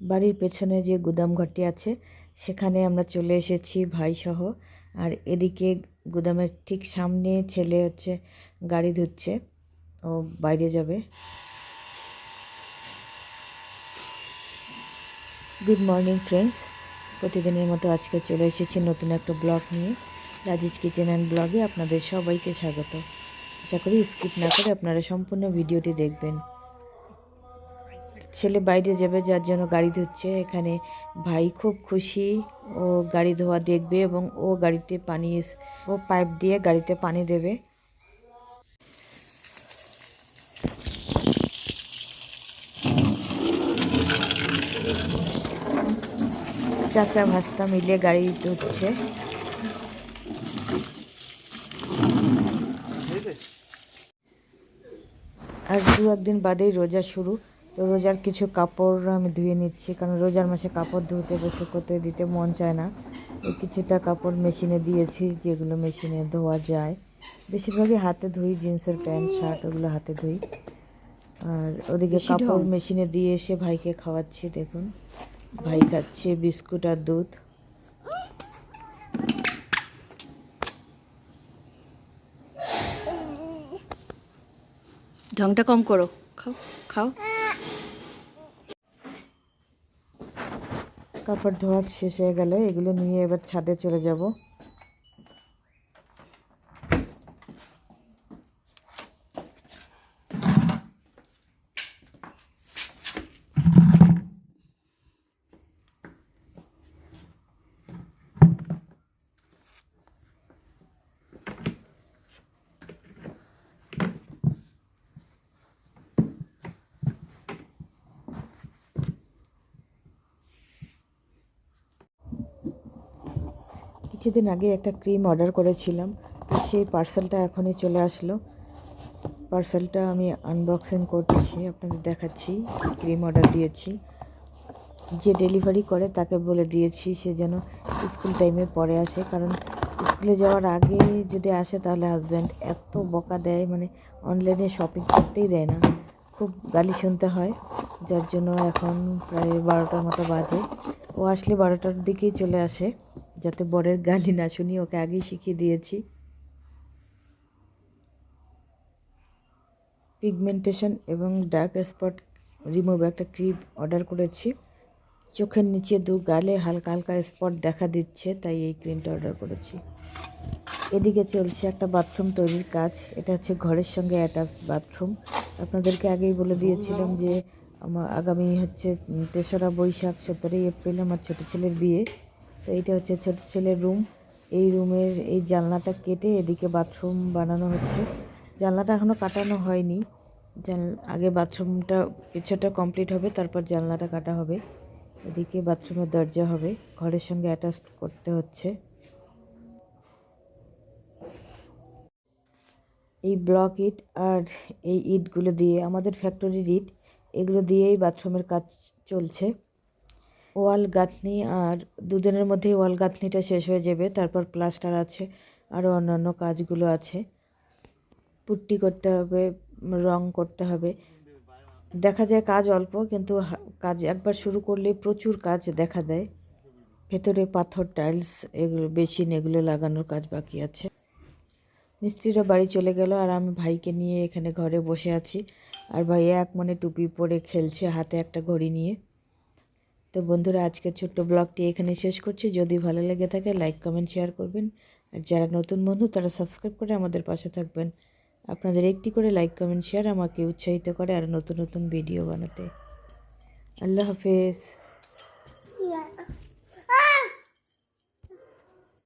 বাড়ির পেছনে যে গুদাম ঘরটি আছে, সেখানে আমরা চলে এসেছি ভাইসহ। আর এদিকে গুদামের ঠিক সামনে ছেলে হচ্ছে, গাড়ি ধুচ্ছে, ও বাইরে যাবে। গুড মর্নিং ফ্রেন্ডস প্রতিদিনের মতো আজকে চলে এসেছি নতুন একটা ব্লগ নিয়ে। রাজেশ কিচেন অ্যান্ড ব্লগে আপনাদের সবাইকে স্বাগত। আশা করি স্কিপ না করে আপনারা সম্পূর্ণ ভিডিওটি দেখবেন। ছেলে বাইরে যাবে, যার জন্য গাড়ি ধুচ্ছে এখানে ভাই খুব খুশি। ও গাড়ি ধোয়া দেখবে এবং ও গাড়িতে পানি ও পাইপ দিয়ে গাড়িতে পানি দেবে। চাচা ভাস্তা মিলে গাড়ি ধুচ্ছে আজ দু একদিন বাদেই রোজা শুরু। তো রোজার কিছু কাপড় আমি ধুয়ে নিচ্ছি কারণ রোজার মাসে কাপড় ধুতে বা করতে দিতে মন চায় না। কিছুটা কাপড় মেশিনে দিয়েছি যেগুলো মেশিনে ধোয়া যায়। বেশিরভাগই হাতে ধুই জিন্সের প্যান্ট শার্ট ওগুলো হাতে ধুই। আর ওদিকে কাপড় মেশিনে দিয়ে এসে ভাইকে খাওয়াচ্ছি দেখুন। ভাই খাচ্ছে বিস্কুট আর দুধ। ঢংটা কম করো। খাও খাও। কাপড় ধোয়া শেষ হয়ে গেল এগুলো নিয়ে এবার ছাদে চলে যাব। কিছুদিন আগে একটা ক্রিম অর্ডার করেছিলাম, তো সেই পার্সেলটা এখনই চলে আসলো। পার্সেলটা আমি আনবক্সিং করছি, আপনাদের দেখাচ্ছি, ক্রিম অর্ডার দিয়েছি। যে ডেলিভারি করে তাকে বলে দিয়েছি, সে যেন স্কুল টাইমে পরে আসে, কারণ স্কুলে যাওয়ার আগে যদি আসে তাহলে হাজব্যান্ড এত বকা দেয় মানে অনলাইনে শপিং করতেই দেয় না। খুব গালি শুনতে হয়, যার জন্য এখন প্রায় বারোটার মতো বাজে। ও আসলে বারোটার দিকেই চলে আসে। যাতে বরের গালি না শুনি, ওকে আগেই শিখিয়ে দিয়েছি। পিগমেন্টেশন এবং ডার্ক স্পট রিমুভ একটা ক্রিম অর্ডার করেছি। চোখের নিচে দু গালে হালকা হালকা স্পট দেখা দিচ্ছে, তাই এই ক্রিমটা অর্ডার করেছি। এদিকে চলছে একটা বাথরুম তৈরির কাজ। এটা হচ্ছে ঘরের সঙ্গে অ্যাটাচ বাথরুম আপনাদেরকে আগেই বলে দিয়েছিলাম যে, আমার আগামী হচ্ছে তেসরা বৈশাখ, সতেরোই এপ্রিল আমার ছোটো ছেলের বিয়ে। তো এইটা হচ্ছে ছোট ছেলের রুম এই রুমের এই জানলাটা কেটে এদিকে বাথরুম বানানো হচ্ছে। জানলাটা এখনও কাটানো হয়নি। জান আগে বাথরুমটা পিছটা কমপ্লিট হবে, তারপর জানলাটা কাটা হবে। এদিকে বাথরুমের দরজা হবে। ঘরের সঙ্গে অ্যাটাচ করতে হচ্ছে। এই ব্লক ইট আর এই ইটগুলো দিয়ে, আমাদের ফ্যাক্টরির ইট এগুলো দিয়েই বাথরুমের কাজ চলছে। ওয়াল গাঁথনি আর দুদিনের মধ্যেই ওয়াল গাঁথনিটা শেষ হয়ে যাবে, তারপর প্লাস্টার আছে, আরও অন্যান্য কাজগুলো আছে। পুট্টি করতে হবে, রং করতে হবে। দেখা যায় কাজ অল্প, কিন্তু কাজ একবার শুরু করলে প্রচুর কাজ দেখা দেয়। ভেতরে পাথর, টাইলস, এগুলো, বেসিন এগুলো লাগানোর কাজ বাকি আছে। মিস্ত্রিরা বাড়ি চলে গেল আর আমি ভাইকে নিয়ে এখানে ঘরে বসে আছি। আর ভাই এক মনে টুপি পরে খেলছে, হাতে একটা ঘড়ি নিয়ে। তো বন্ধুরা, আজকের ছোট্ট ব্লগটি এখানে শেষ করছি। যদি ভালো লেগে থাকে লাইক কমেন্ট শেয়ার করবেন। আর যারা নতুন বন্ধু, তারা সাবস্ক্রাইব করে আমাদের পাশে থাকবেন। আপনাদের একটি করে লাইক কমেন্ট শেয়ার আমাকে উৎসাহিত করে আর নতুন নতুন ভিডিও বানাতে। আল্লাহ হাফেজ।